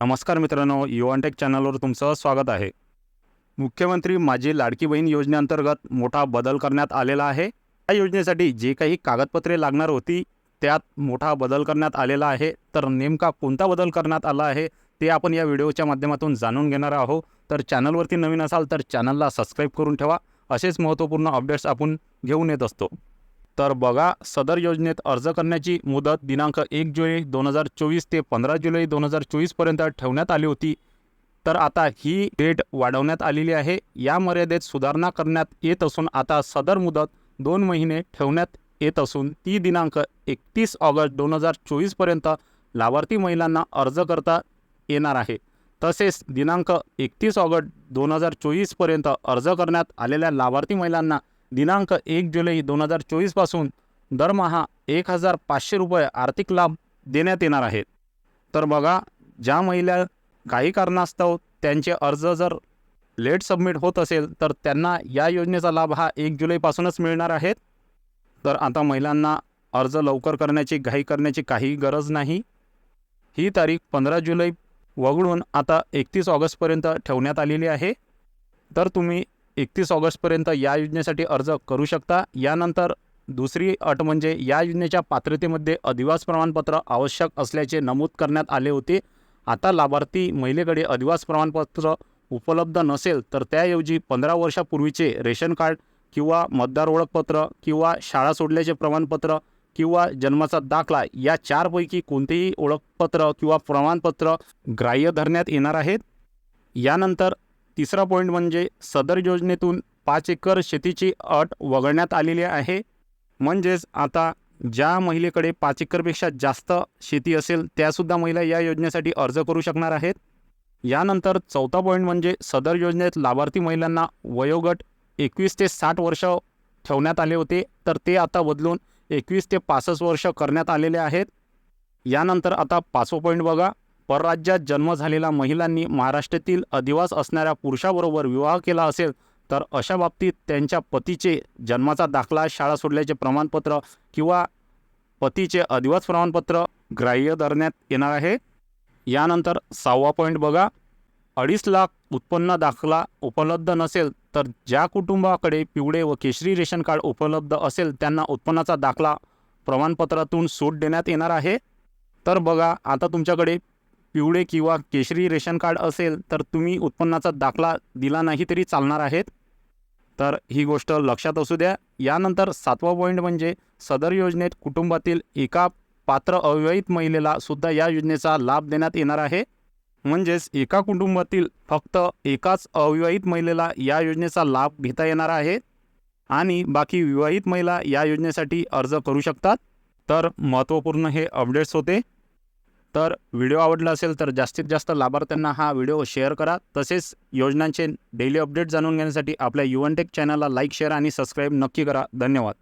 नमस्कार मित्रांनो युवानटेक चॅनलवर तुमचं स्वागत आहे. मुख्यमंत्री माझी लाडकी बहीण योजनेअंतर्गत मोठा बदल करण्यात आलेला आहे. या योजनेसाठी जे काही कागदपत्रे लागणार होती त्यात मोठा बदल करण्यात आलेला आहे. तर नेमका कोणता बदल करण्यात आला आहे ते आपण या व्हिडिओच्या माध्यमातून जाणून घेणार आहोत. तर चॅनलवरती नवीन असाल तर चॅनलला सबस्क्राईब करून ठेवा. असेच महत्त्वपूर्ण अपडेट्स आपण घेऊन येत असतो. तर बघा सदर योजनेत अर्ज करण्याची मुदत दिनांक एक जुलै दोन हजार चोवीस ते पंधरा जुलै दोन हजार चोवीसपर्यंत ठेवण्यात आली होती. तर आता ही डेट वाढवण्यात आलेली आहे. या मर्यादेत सुधारणा करण्यात येत असून आता सदर मुदत दोन महिने ठेवण्यात येत असून ती दिनांक एकतीस ऑगस्ट दोन हजार चोवीसपर्यंत लाभार्थी महिलांना अर्ज करता येणार आहे. तसेच दिनांक एकतीस ऑगस्ट दोन हजार चोवीसपर्यंत अर्ज करण्यात आलेल्या लाभार्थी महिलांना दिनांक एक जुलै दोन हजार चोवीसपासून दरमहा एक हजार पाचशे रुपये आर्थिक लाभ देण्यात येणार आहेत. तर बघा ज्या महिला काही कारणास्तव त्यांचे अर्ज जर लेट सबमिट होत असेल तर त्यांना या योजनेचा लाभ हा एक जुलैपासूनच मिळणार आहेत तर आता महिलांना अर्ज लवकर करण्याची घाई करण्याची काही गरज नाही. ही तारीख पंधरा जुलै वगळून आता एकतीस ऑगस्टपर्यंत ठेवण्यात आलेली आहे. तर तुम्ही एकतीस ऑगस्टपर्यंत या योजनेसाठी अर्ज करू शकता. यानंतर दुसरी अट म्हणजे या योजनेच्या पात्रतेमध्ये अधिवास प्रमाणपत्र आवश्यक असल्याचे नमूद करण्यात आले होते. आता लाभार्थी महिलेकडे अधिवास प्रमाणपत्र उपलब्ध नसेल तर त्याऐवजी पंधरा वर्षापूर्वीचे रेशन कार्ड किंवा मतदार ओळखपत्र किंवा शाळा सोडल्याचे प्रमाणपत्र किंवा जन्माचा दाखला या चारपैकी कोणतेही ओळखपत्र किंवा प्रमाणपत्र ग्राह्य धरण्यात येणार आहेत. यानंतर तिसरा पॉईंट म्हणजे सदर योजनेतून पाच एकर शेतीची अट वगळण्यात आलेली आहे. म्हणजेच आता ज्या महिलेकडे पाच एकरपेक्षा जास्त शेती असेल त्यासुद्धा महिला या योजनेसाठी अर्ज करू शकणार आहेत. यानंतर चौथा पॉईंट म्हणजे सदर योजनेत लाभार्थी महिलांना वयोगट एकवीस ते साठ वर्ष ठेवण्यात आले होते तर ते आता बदलून एकवीस ते पासष्ट वर्ष करण्यात आलेले आहेत. यानंतर आता पाचवं पॉईंट बघा. परराज्यात जन्म झालेल्या महिलांनी महाराष्ट्रातील अधिवास असणाऱ्या पुरुषाबरोबर विवाह केला असेल तर अशा बाबतीत त्यांच्या पतीचे जन्माचा दाखला शाळा सोडल्याचे प्रमाणपत्र किंवा पतीचे अधिवास प्रमाणपत्र ग्राह्य धरण्यात येणार आहे. यानंतर सहावा पॉईंट बघा. अडीच लाख उत्पन्न दाखला उपलब्ध नसेल तर ज्या कुटुंबाकडे पिवळे व केशरी रेशन कार्ड उपलब्ध असेल त्यांना उत्पन्नाचा दाखला प्रमाणपत्रातून सूट देण्यात येणार आहे. तर बघा आता तुमच्याकडे पिवळे किंवा केशरी रेशन कार्ड असेल तर तुम्ही उत्पन्नाचा दाखला दिला नाही तरी चालणार आहेत. तर ही गोष्ट लक्षात असू द्या. यानंतर सातवा पॉईंट म्हणजे सदर योजनेत कुटुंबातील एका पात्र अविवाहित महिलेला सुद्धा या योजनेचा लाभ देण्यात येणार आहे. म्हणजेच एका कुटुंबातील फक्त एकाच अविवाहित महिलेला या योजनेचा लाभ घेता येणार आहे. आणि बाकी विवाहित महिला या योजनेसाठी अर्ज करू शकतात. तर महत्त्वपूर्ण हे अपडेट्स होते. तर व्हिडिओ आवडला असेल तर जास्तीत जास्त लाभार्थ्यांना हा व्हिडिओ शेअर करा. तसेच योजनांचे डेली अपडेट जाणून घेण्यासाठी आपल्या युवनटेक चॅनलला लाईक शेअर आणि सबस्क्राईब नक्की करा. धन्यवाद.